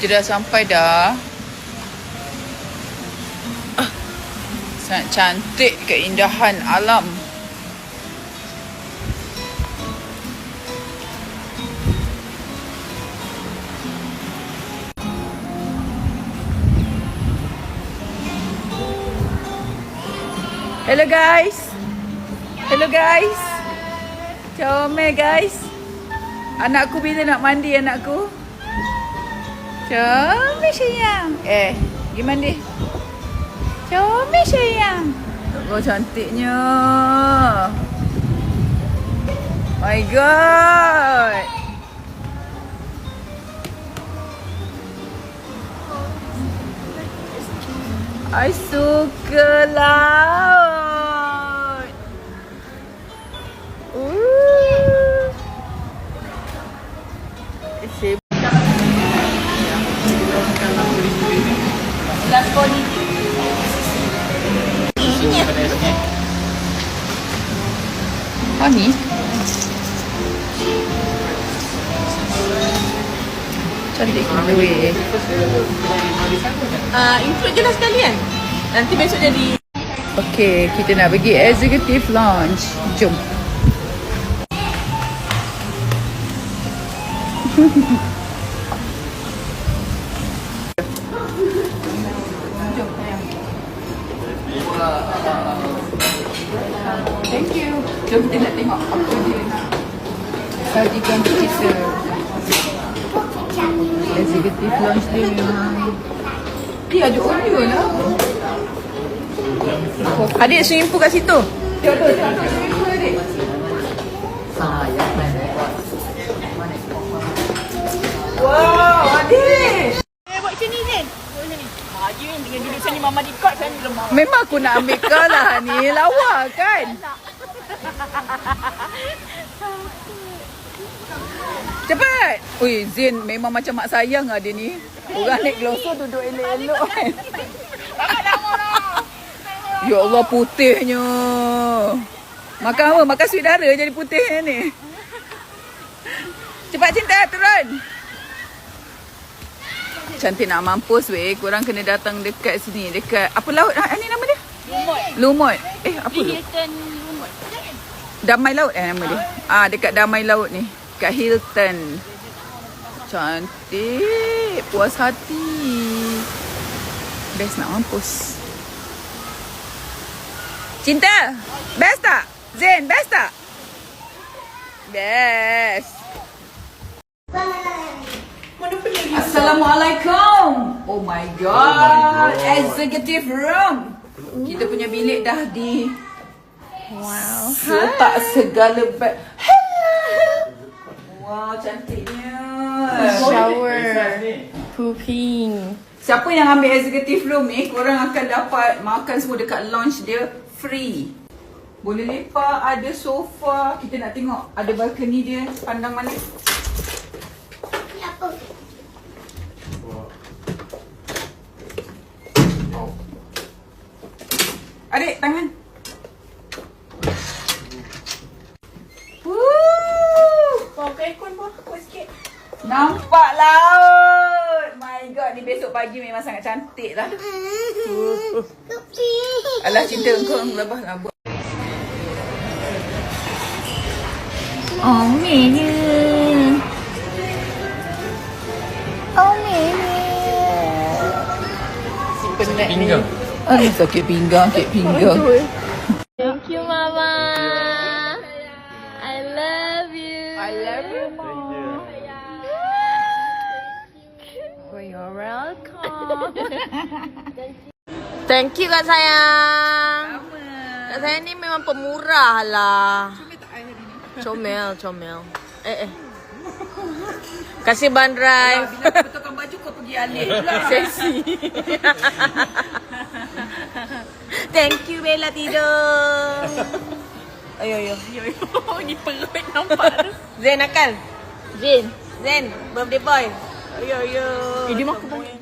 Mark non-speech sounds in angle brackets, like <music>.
Kita dah sampai dah. Ah, Sangat cantik keindahan alam. Hello guys. Hello guys. Comel guys. Anakku bila nak mandi anakku? Comel sayang. Eh, pergi mandi. Comel sayang. Oh cantiknya. My god. I suka laut. Last body. Honey. Cantik gila weh. Uh, include je lah sekalian. Nanti besok jadi Okay, kita nak pergi executive lounge. Jom. <laughs> Jom kita nak tengok apa dia nak sajikan kita. Executive lounge dia memang dia ada audio lah. Adik swimming pool kat situ. Swimming pool adik. Wow, adik. Eh, buat macam ni, Zen. Buat macam ni. Ha, you dengan duduk sini mama di court saya lemah. Memang aku nak ambil kau lah ni. Lawa kan? Cepat. Ui, Zin memang macam mak sayang lah dia ni. Orang naik gelosor duduk elok-elok kan. <laughs> Ya Allah putihnya. Makan apa? Makan sweet dara jadi putih ni. Cepat cinta turun. Cantik nak mampus weh. Korang kena datang dekat sini. Dekat apa laut? Ha, ni nama dia? Lumut. Lumut. Eh apa tu? Hilton. Damai Laut eh nama dia. Ah dekat Damai Laut ni. Kat Hilton. Cantik. Puas hati. Best nak mampus. Cinta. Best tak? Zen, best tak? Best. Assalamualaikum. Oh my god. Executive room. Kita punya bilik dah di Wow. Letak segala bag. Hello. Wow, cantiknya. Shower. Pooping. Siapa yang ambil executive room ni, korang akan dapat makan semua dekat lounge dia free. Boleh lepak, ada sofa. Kita nak tengok ada balcony dia. Pandang mana? Oh. Adik, tangan. Nampak laut. My god, ni besok pagi memang sangat cantik lah. Alah cinta kau lebah lah buat. Oh, Mini. Oh. Si penat ni. Pinggang. Ah, sakit pinggang, sakit pinggang. Thank you Kak sayang. Kak sayang ni memang pemurah lah. Comel, comel. Eh, eh. Kasih ban drive. Bila betulkan baju kau pergi alik pula. <laughs> Sesi. Thank you Bella tidur. Ayo, ayo. Ayo, ayo. <laughs> Ni perut nampak tu. Zen nakal. Zen. Zen. Birthday boy. Ayo, ayo. Eh, dia makan banyak.